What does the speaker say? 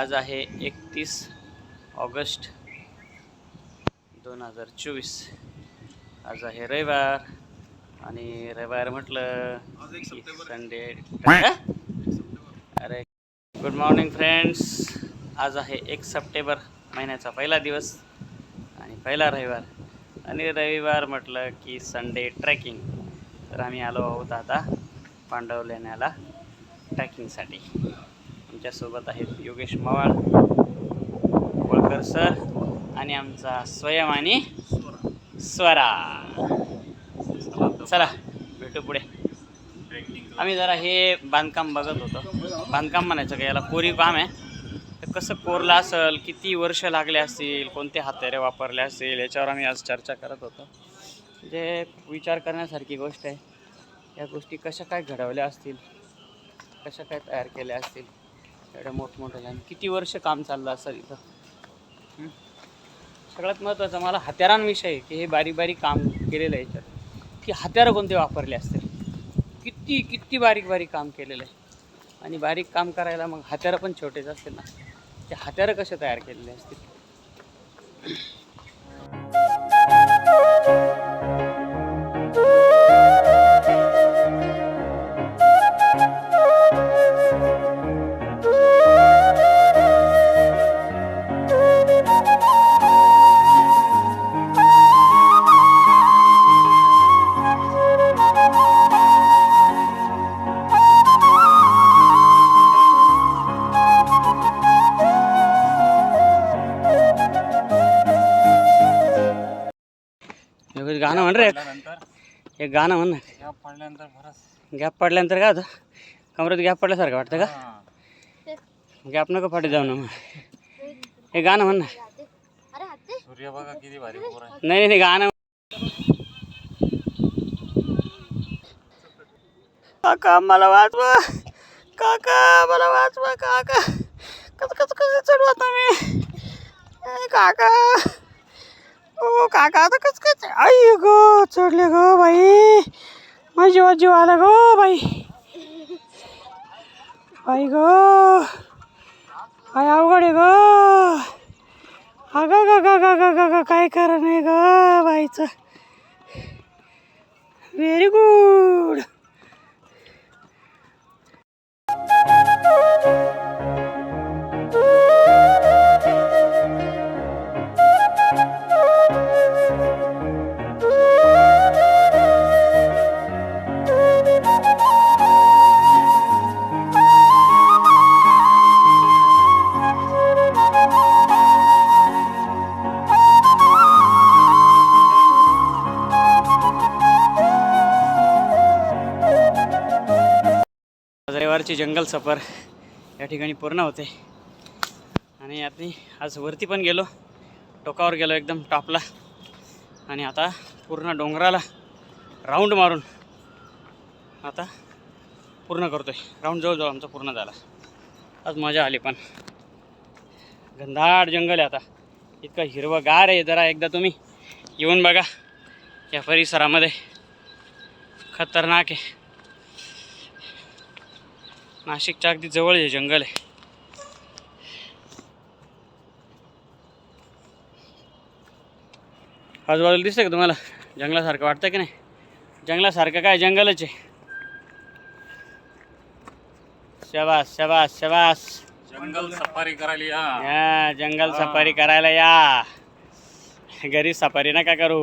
आज आहे एकतीस ऑगस्ट दोन हजार चोवीस. आज आहे रविवार आणि रविवार म्हटलं संडे अरे गुड मॉर्निंग फ्रेंड्स आज आहे एक सप्टेंबर महिन्याचा पहिला दिवस आणि पहिला रविवार. आणि रविवार म्हटलं की संडे ट्रॅकिंग तर आम्ही आलो आहोत आता पांडवलेण्याला ट्रॅकिंगसाठी. आमच्यासोबत आहेत योगेश मवाळ होळकर सर आणि आमचा स्वयं आणि स्वरा. चला भेटू पुढे. आम्ही जरा हे बांधकाम बघत होतो. बांधकाम म्हणायचं का याला कोरीव काम आहे. तर कसं कोरलं असेल किती वर्ष लागले असतील कोणते हात्यारे वापरले असतील याच्यावर आम्ही आज चर्चा करत होतो. जे विचार करण्यासारखी गोष्ट आहे या गोष्टी कशा काय घडवल्या असतील कशा काय तयार केल्या असतील एवढ्या मोठमोठ्या किती वर्ष काम चाललं असेल इथं? हं? सगळ्यात महत्त्वाचं मला हत्यारांविषयी की हे बारीक बारीक काम केलेलं आहे याच्यात. की हत्यारं कोणते वापरले असतील किती किती बारीक बारीक काम केलेलं आहे? आणि बारीक काम करायला मग हत्यारं पण छोटेच असतील ना? ते हत्यारं कसे तयार केलेले असतील? गाणं म्हण रे एक. गाणं म्हण ना पडल्यानंतर बरंच गॅप पडल्यानंतर काय होतं कमरेत गॅप पडल्यासारखं वाटतं का गॅप नको फाटी जाऊ ना मग हे गाणं म्हण ना सूर्य बघा किती भारी नाही नाही गाणं काका मला वाचवा काका मला वाचवा काका कसं कसं कसं चढवा तुम्ही ए, काका ओ काका आता कस कसं आई ग चढले गो बाई. माझी जीवा जीव आला गो बाई. बाई गो. काय अवघड आहे गो. अगं ग ग ग ग ग ग काय कर नाही ग बाईचं. व्हेरी गुड प्रकारची जंगल सफर या ठिकाणी पूर्ण होते. आणि आम्ही आज वरती पण गेलो टोकावर गेलो एकदम टॉपला. आणि आता पूर्ण डोंगराला राऊंड मारून आता पूर्ण करतोय. राऊंड जवळजवळ आमचा पूर्ण झाला. आज मजा आली पण. गंधाड जंगल आहे आता. इतकं हिरवंगार आहे जरा एकदा तुम्ही येऊन बघा या परिसरामध्ये. खतरनाक आहे. नाशिकच्या अगदी जवळ हे जंगल आहे. आजूबाजूला दिसतंय का तुम्हाला? जंगलासारखं वाटतं की नाही? जंगलासारखं काय? जंगलच आहे. शबास शबास शबास. जंगल सफारी करायला या. या जंगल सफारी करायला या. घरी सफारी नका करू.